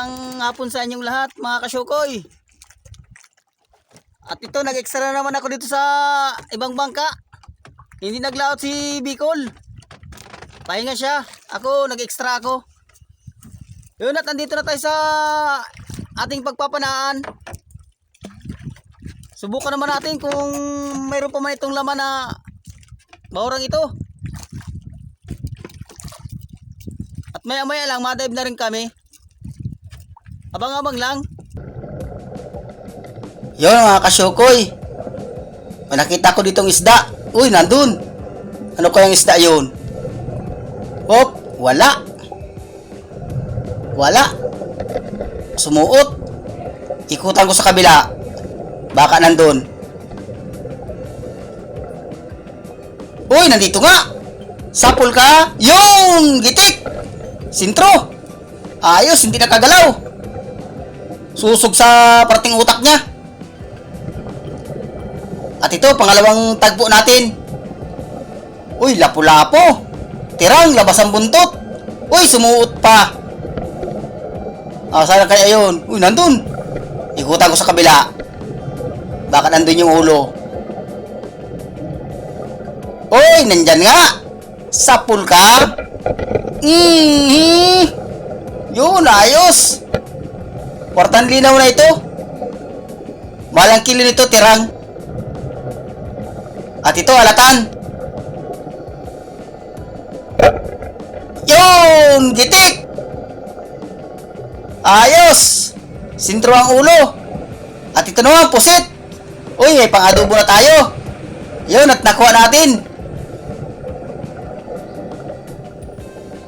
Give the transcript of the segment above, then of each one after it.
Magandang hapon sa inyong lahat mga kasyokoy. At ito nag-extra naman ako dito sa ibang bangka. Hindi naglaot si Bicol. Pahinga siya. Ako nag-extra ako. Yun at andito na tayo sa ating pagpapanaan. Subukan naman natin kung mayroon pa man itong laman na maurang ito. At maya maya lang madive na rin kami. Abang-abang lang. Yun mga kasyokoy. Nakita ko ditong isda. Uy, nandun. Ano kayang isda yun? Hop, wala. Wala. Sumuot. Ikutan ko sa kabila. Baka nandun. Uy, nandito nga. Sapul ka. Yung gitik. Sintro. Ayos, hindi nakagalaw. Susog sa parting utak niya. At ito, pangalawang tagpo natin. Uy, lapu-lapo. Tirang, labas ang buntot. Uy, sumuot pa. Ah, sana kaya yun? Uy, nandun. Ikutan ko sa kabila. Baka nandun yung ulo. Uy, nandyan nga. Sapul ka. Mm Yun, ayos. Portan linaw na ito. Malang kilo nito, tirang. At ito, alatan. Yun! Gitik! Ayos! Sintro ang ulo. At ito naman, pusit. Uy, may pang-adobo na tayo. Yun, at nakuha natin.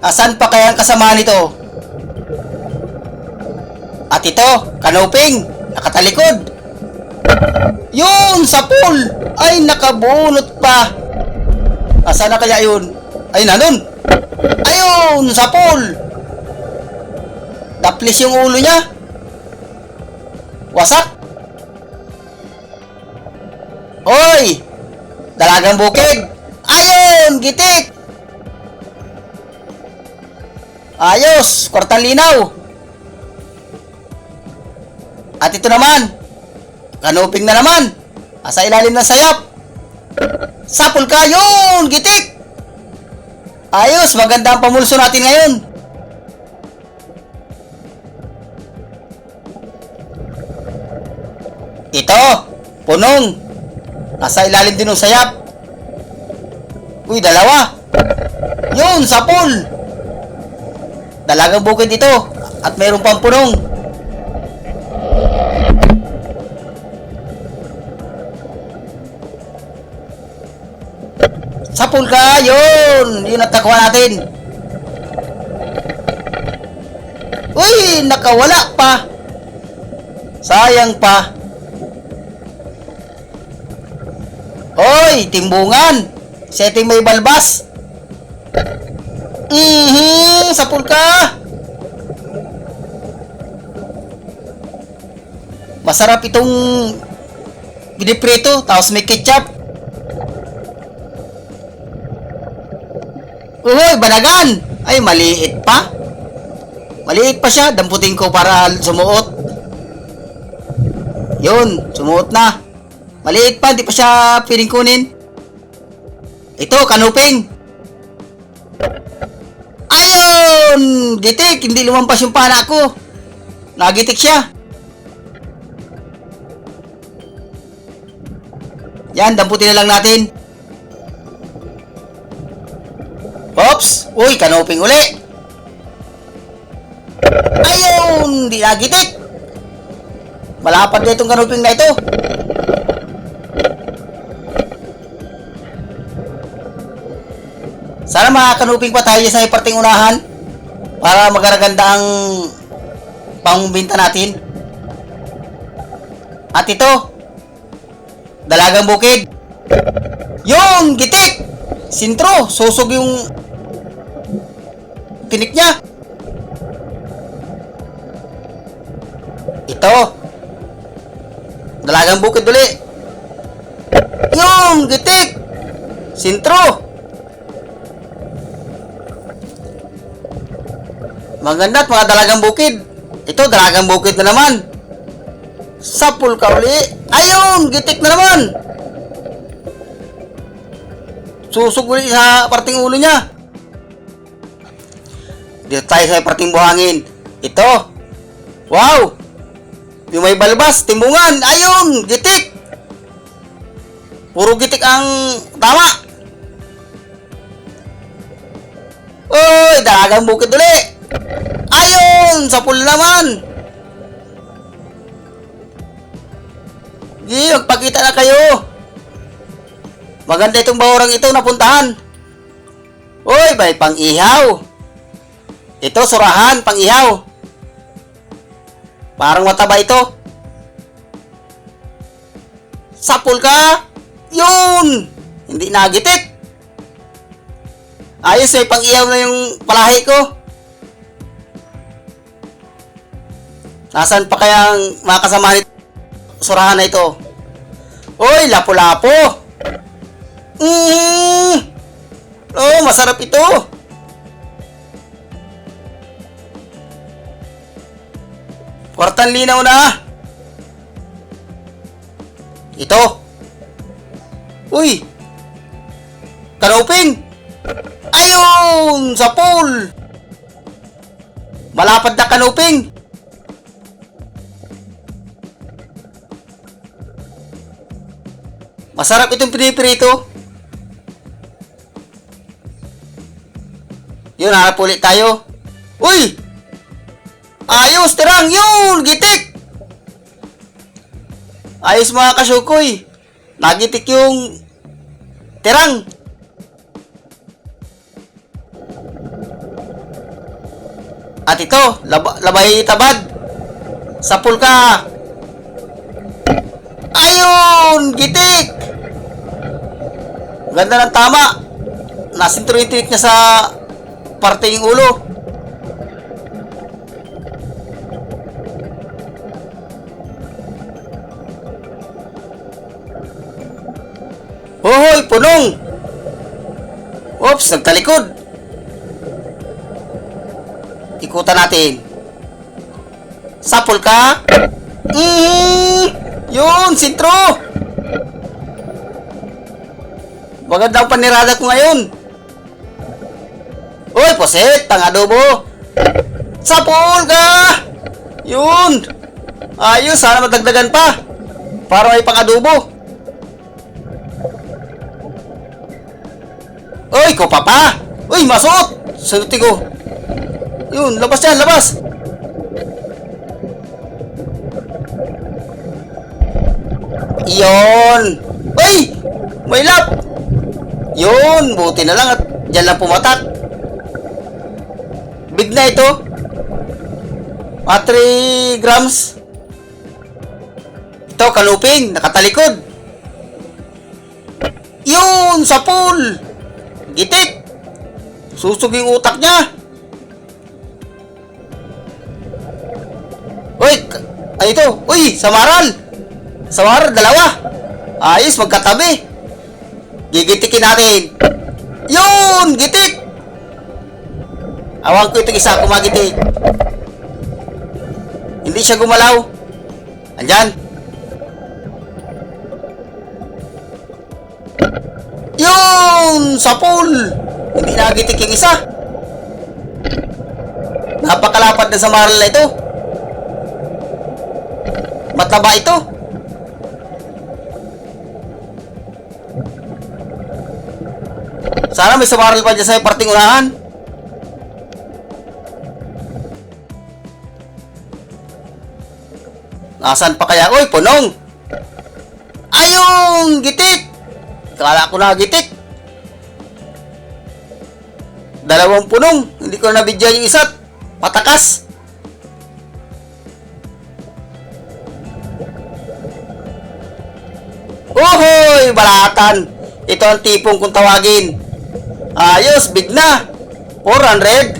Asan pa kaya ang kasama nito? At ito, kanuping, nakatalikod. Yun, sa pool. Ay, nakabunot pa. Asa na kaya yun? Ay, nandun. Ayun, sa pool. Taplis yung ulo niya. Wasak. Hoy! Dalagang bukid. Ayun, gitik. Ayos, kwartang linaw. At ito naman, kanuping na naman. Asa ilalim ng sayap. Sapul ka, yun, gitik. Ayos, maganda ang pamulso natin ngayon. Ito, punong. Nasa ilalim din ng sayap. Uy, dalawa. Yun, sapul. Dalagang bukid ito. At mayroon pang punong. Sapul ka! Yun! Yun nakuha natin. Uy! Nakawala pa! Sayang pa. Hoy! Timbungan! Setting may balbas. Mhm! Sapul ka! Masarap itong giniprito tapos may ketchup. Uy, banagan! Ay, maliit pa. Maliit pa siya. Damputin ko para sumuot. Yun, sumuot na. Maliit pa, di pa siya piling kunin. Ito, kanuping. Ayun! Gitik! Hindi lumampas yung pana ko. Nagitik siya. Yan, damputin na lang natin. Ops! Uy, kanoping uli! Ayun! Di nagitik! Malapad na itong kanoping na ito. Sana mga kanuping pa tayo sa parting unahan para magaraganda ang pangbinta natin. At ito, dalagang bukid. Yung gitik! Sintro, susog yung tinik niya. Ito. Dalagang bukid uli. Yung gitik. Sintro. Maganda at mga dalagang bukid. Ito, dalagang bukid na naman. Sapul ka uli. Ayun! Gitik na naman! Susog uli sa parting ulo niya. Dito tayo sa parting buhangin. Ito. Wow! Yung may balbas, timbungan. Ayun! Gitik! Puro gitik ang tama. Uy! Dalagang bukid uli! Ayun! Sapul naman! Gi, magpakita na kayo. Maganda itong bahurang ito napuntahan. Uy, may pang-ihaw. Ito, surahan, pang-ihaw. Parang mataba ito. Sapul ka? Yun! Hindi nagitik. Ayos, may pang-ihaw na yung palahi ko. Nasaan pa kaya ang mga kasama nito? Surahan na ito. Uy, lapo-lapo! Mm. Oh, masarap ito. Kwartan linaw na. Ito. Uy. Kanuping. Ayun, sa pool. Malapad na kanuping. Masarap itong piniprito. Yun, harap ulit tayo. Uy! Ayos, terang! Yun! Gitik! Ayos mga kasukoy. Nagitik yung terang. At ito, lab labay tabad. Sapul ka. Ayun! Gitik! Ganda ng tama. Nasinturit niya sa parte yung ulo. Hoy, punong! Oops, nagtalikod. Ikutan natin. Sapul ka? Mm, yun, sintro! Maganda ang panirada ko ngayon. Uy, poset, tang adobo. Sapul ka! Yun! Ayos, sana madagdagan pa. Para may pang Uy, ko pa pa! Uy, masot! Saluti ko. Yun, labas yan, labas! Yun! Uy! May lap! Yun, buti na lang at dyan lang pumatak. Big na ito. Mga 3 grams. Ito, kaluping, nakatalikod. Yun, sa pool. Gitik. Susog yung utak niya. Uy, ay ito. Uy, samaral. Samaral, dalawa. Ayos, magkatabi. Gigitikin natin. Yun! Gitik! Awang ko itong isa kumagitik. Hindi siya gumalaw. Andyan. Yun! Sa pool! Hindi nagitik yung isa. Napakalapad na sa maral na ito. Mataba ito. Sana may sumaril pa dyan sa parting unahan. Nasaan pa kaya? Uy, punong! Ayong! Gitik! Kala ko na gitik. Dalawang punong. Hindi ko na nabidyan yung isa't. Patakas. Uhoy! Balatan! Ito ang tipong kung tawagin. Ayos, big na. 400.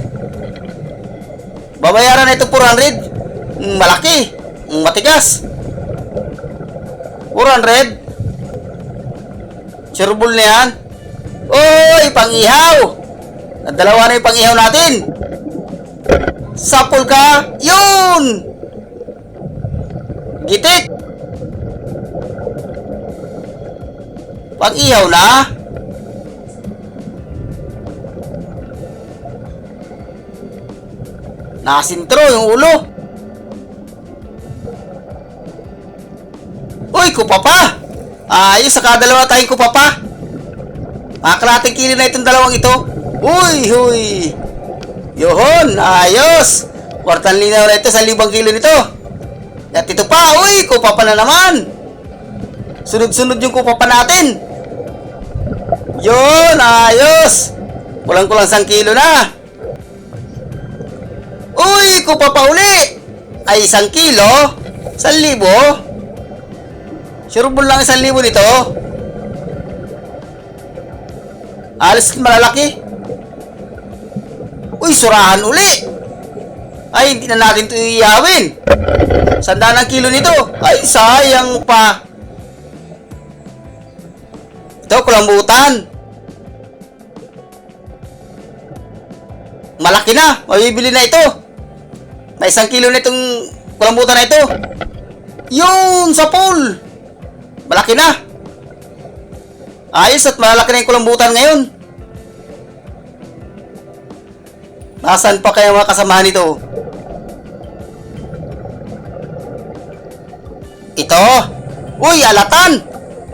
Babayaran na ito 400. Mm, Malaki. Mm, Matigas. 400. Sureball na yan. Oy, pangihaw. Dalawa na yung pangihaw natin. Sapul ka! Yun! Gitik! Pag ihaw na, nakasintro yung ulo. Uy, kupa pa! Ayos, saka dalawa tayong kupa pa. Makakalating kilo na itong dalawang ito. Uy, huy! Yohon, ayos! Kwartan linaw na ito sa libang kilo nito. At ito pa, uy, kupa pa na naman. Sunod-sunod yung kupa pa natin. Yun, ayos. Kulang-kulang sang kilo na. Uy, kupa pa uli. Ay, isang kilo? Isang libo? Sureball lang isang libo nito. Alis malalaki. Uy, surahan uli. Ay, hindi na natin ito iyawin. Sandaan ang kilo nito. Ay, sayang pa. Ito, kulambutan. Malaki na. Mabibili na ito. May isang kilo na itong kulambutan na ito. Yun, sa pool. Malaki na. Ayos at malaki na yung kulambutan ngayon. Nasaan pa kaya mga kasamahan nito? Ito. Uy, alatan.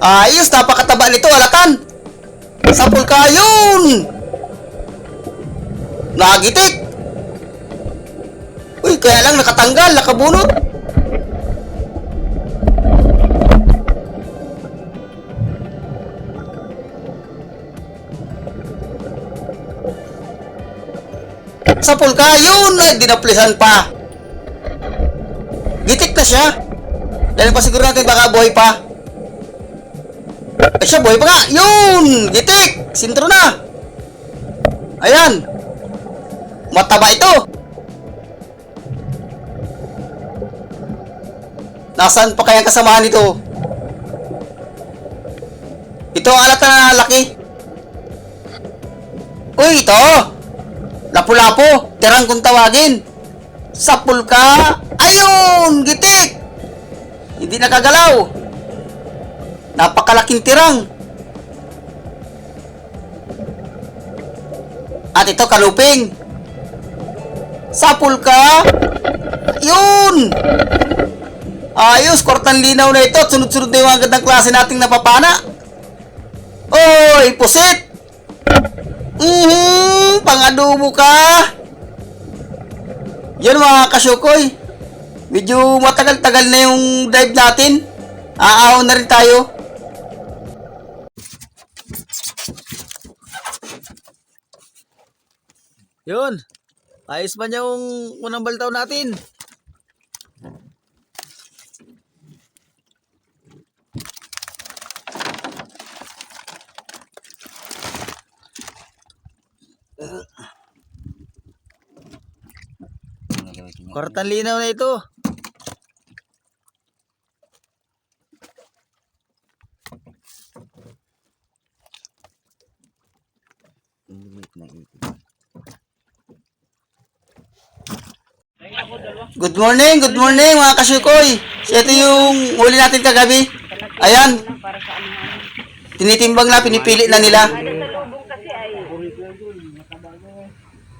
Ayos, napakataba nito, alatan. Sapul ka, yun. Nagitik. Uy, kaya lang nakatanggal, nakabunot. Sapul ka, yun. Ay, dinaplisan pa. Gitik na siya. Dahil pa siguro natin baka buhay pa. Ay siya, buhay pa nga. Yun! Gitik! Sintro na. Ayan. Mataba ito. Nasaan pa kaya ang kasamahan nito? Ito ang alat na laki. Uy, ito! Lapu-lapo, tirang kung tawagin. Sapul ka. Ayun! Gitik! Hindi nakagalaw. Napakalaking tirang. At ito, kaluping. Sapul ka. Yun! Ayos, kortan linaw na ito. Sunod-sunod na yung mga gandang klase nating napapana. Oy, pusit! Mhm, pangadubo ka. Yan mga kasyukoy. Medyo matagal-tagal na yung dive natin. Aahaw na rin tayo. Yun. Ayos ba yung unang baltaw natin? Kortan linaw na ito. Good morning, good morning mga kasyukoy. So, ito yung huli natin kagabi. Ayan. Tinitimbang na, pinipili na nila.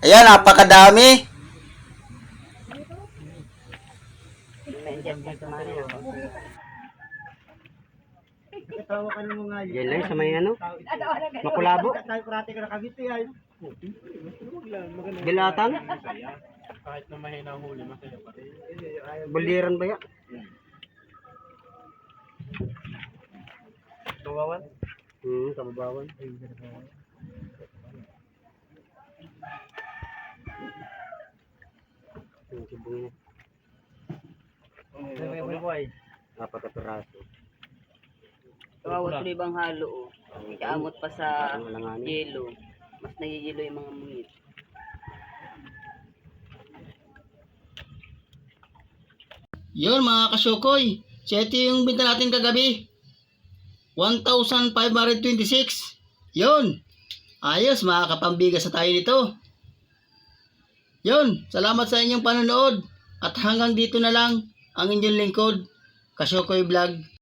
Ayan, napakadami. Yan lang sa may ano? Makulabo? Bilatan? Buliran ba yan? Kababawan? Hmm, kababawan. Yung sibong niya. Apat na piraso. Kawawa tuloy bang halo, oh. Kaamot pa sa langanin. yelo. Mas nagigilo yung mga mungit. Yun mga kasyukoy. Ito yung binta natin kagabi. 1,526. Yun. Ayos, makakapambigas sa tayo nito. Yun, salamat sa inyong panonood. At hanggang dito na lang ang inyong lingkod, Kasyokoy Vlog.